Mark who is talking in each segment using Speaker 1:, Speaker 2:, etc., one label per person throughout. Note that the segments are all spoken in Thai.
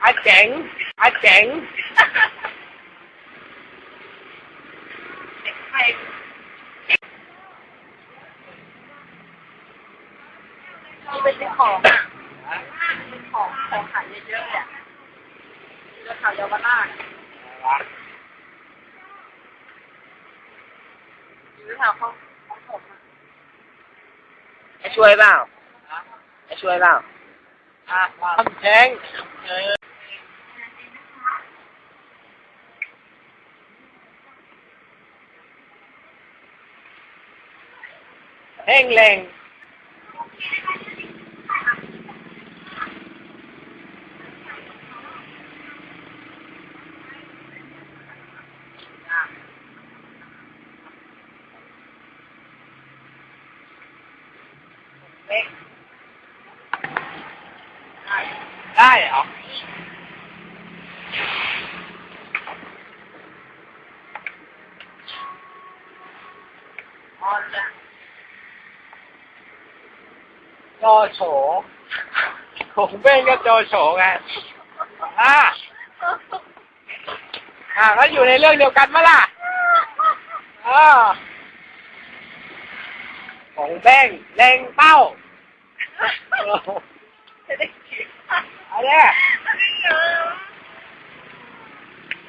Speaker 1: จ๋งอาเจ๋งอาเจ๋ง
Speaker 2: ใครนี่เป็นของเป็นของของขายเยอะๆเลยอะเรื่องข่าวเยาวราชหรือข่าวของของผมอะ
Speaker 3: ให้ช่วยเปล่าให้ช่วยเปล่า
Speaker 1: อะคำแจ๋ง เออเพ่งเล็ง
Speaker 2: เล็ก
Speaker 1: ได้เหรอ
Speaker 2: ออนจ้ะ
Speaker 1: โจโฉผมเป็นก็โจโฉไงอ่าอ่าก็อยู่ในเรื่องเดียวกันมาล่ะอ่าของแบ้งเล็งเป้า
Speaker 2: จะได้คิด
Speaker 1: เอาเนี่ย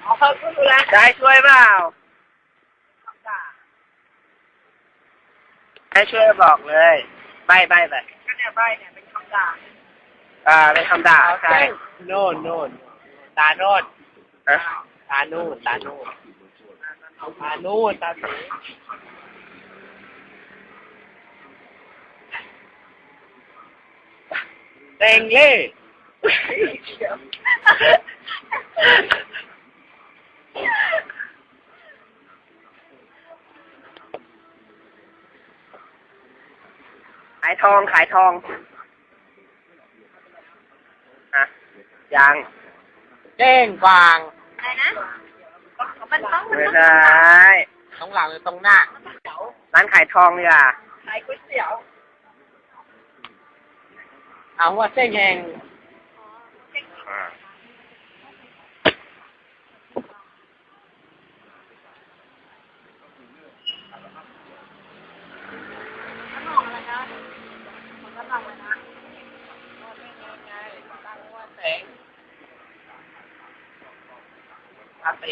Speaker 2: เอาเขาก็รู้แล้ว
Speaker 3: จะให้ช่วยเปล่า
Speaker 2: ด่า
Speaker 3: ให้ช่วยบอกเลยใบใบไป
Speaker 2: ก็เนี่ย ใบเนี่ยเป็นคำด่า
Speaker 3: อ่าเป็นคำด่าใช่
Speaker 1: โน่นโน่นตาโน่น
Speaker 3: ฮะ
Speaker 1: ตาโน่นตาโน่นตาโน่นตาสีเต็งเล่
Speaker 3: ขายทองขายทองฮะยัง
Speaker 1: เจ้งกวาง
Speaker 2: อะไรนะมันต้องมัน
Speaker 3: ไม่
Speaker 2: ต้อง
Speaker 3: ได้
Speaker 1: ตรงหลังหรือตรงหน้า
Speaker 2: เดี๋ยว
Speaker 3: ร้านขายทองดีกว่า
Speaker 2: ขายก๋วยเตี๋ยว
Speaker 1: เอาว่าเส้นแหง
Speaker 2: ขนมอะไรนะมันก็ทำอะไรนะ
Speaker 1: อ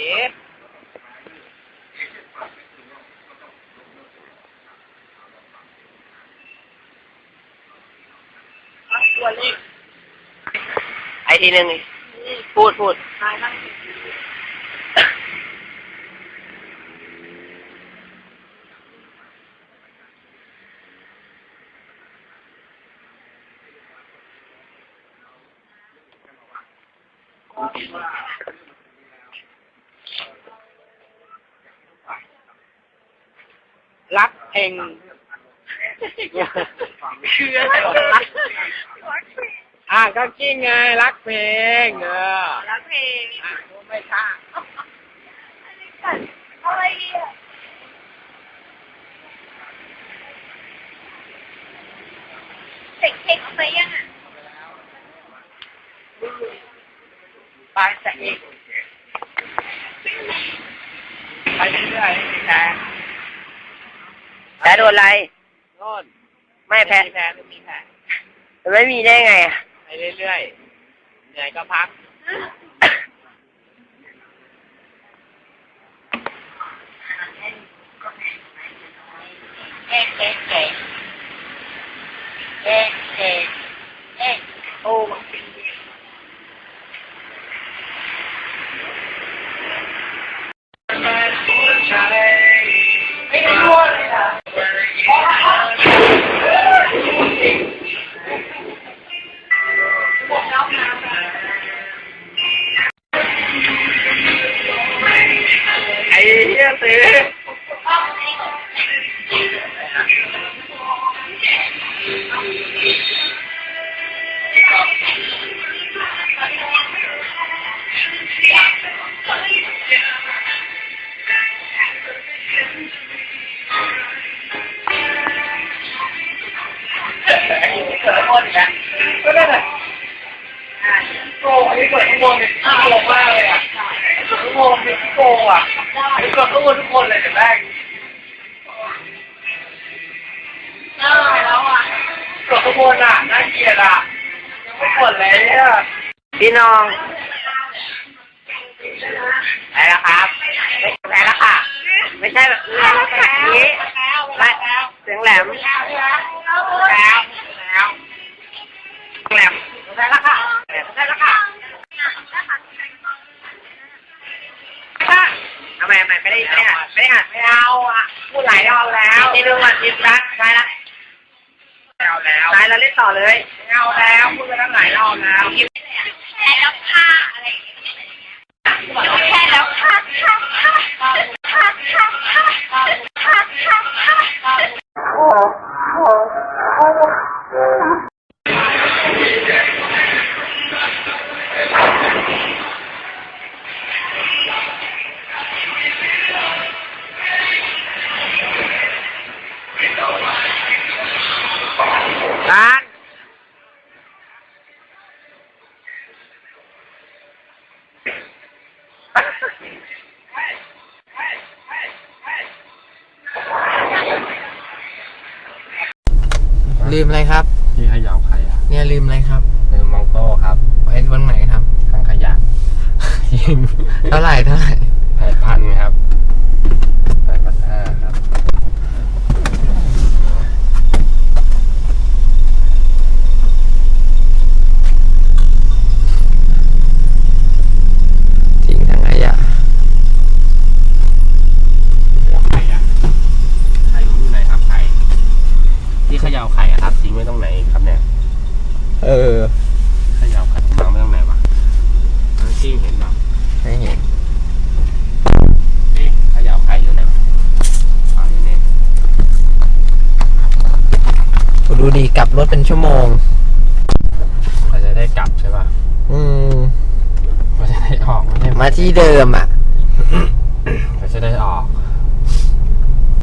Speaker 1: าเส
Speaker 2: ตัวเล็ก
Speaker 3: ไอทีหนึ่งพูดพูด
Speaker 2: นายนั่งอยู่
Speaker 1: รักเพลง
Speaker 2: คืออะไรวะ
Speaker 1: อะก็กิ้งไงรักเพลงเออ
Speaker 2: ร้องเพลง
Speaker 1: อะไม่ท่า
Speaker 2: อะไรอะเด็กเค้กเอาไปยังอะ
Speaker 1: ไปแต่อีกไปเรื่อยๆแพ้
Speaker 3: แพ้โดนอะไร
Speaker 1: โน่น
Speaker 3: ไม่แพ้
Speaker 1: แพ้ไม่มีแพ้
Speaker 3: ไม่มีได้ไงอะ
Speaker 1: ไปเรื่อยๆ เหนื่อยก็พัก
Speaker 2: เอ๊ะเอ๊ะเอ๊ะ
Speaker 1: อ้เหี้
Speaker 3: ยซื้อ
Speaker 1: ก็ได้เลยโกงเปิดข้างบนเนี่ยน่าลงมากเลยอะ เปิดข้างบนเป็นที่โกอะเปิดข้างบนทุกคนเลยเดี๋ยวแรก
Speaker 2: ได้แล้วอะ
Speaker 1: เปิดข้างบนอะน่าเกลียดอะยังไม่กดเลยเนี่ย
Speaker 4: พี่น้องไปแล้วครับไปแล้วค่ะ ไม่ใช่แบบนี้แบบนี้ไม่เสียงแหลมแล้วแล้ว ไม่ได้อ่านไม่ได้อ่านไม่เอาอะพูดหลายรอบแล้วนี่ดูมันจิตรักใช่ละ
Speaker 1: ไม่เอาแล้ว
Speaker 4: ตายแล้วเล่นต่อเลย
Speaker 1: ไม่เอาแล้ว
Speaker 4: ลืมอะไรครับ
Speaker 5: ที่ให้ยาวใครอะ
Speaker 4: เนี่ยลืมอะไรครับ
Speaker 5: คือมองโต้ครับ
Speaker 4: ไว้วันไหนครับ
Speaker 5: ถังขยะ
Speaker 4: เท่าไหร่เท่าไหร่
Speaker 5: แปดพันครับแปดพันห้าครับ
Speaker 4: ทิ้งทั้งขยะ
Speaker 5: ไข่อะไข่อยู่ไหนครับไข่ ที่เขย่าไข่อะครับทิ้งไว้ตรงไหนครับเนี่ย
Speaker 4: เออ
Speaker 5: เขย่าไข่วางไว้ตรงไหนวะเออที่เห็นป่ะ
Speaker 4: ให้เห็น
Speaker 5: นี่เขย่าไข่อยู่ไหนอ่านี่เนี่ย
Speaker 4: ดูดีกลับรถเป็นชั่วโมง
Speaker 5: เราจะได้กลับใช่ป่ะ
Speaker 4: อืม
Speaker 5: เราจะได้ออกไม่ได้
Speaker 4: มาที่เดิมอะ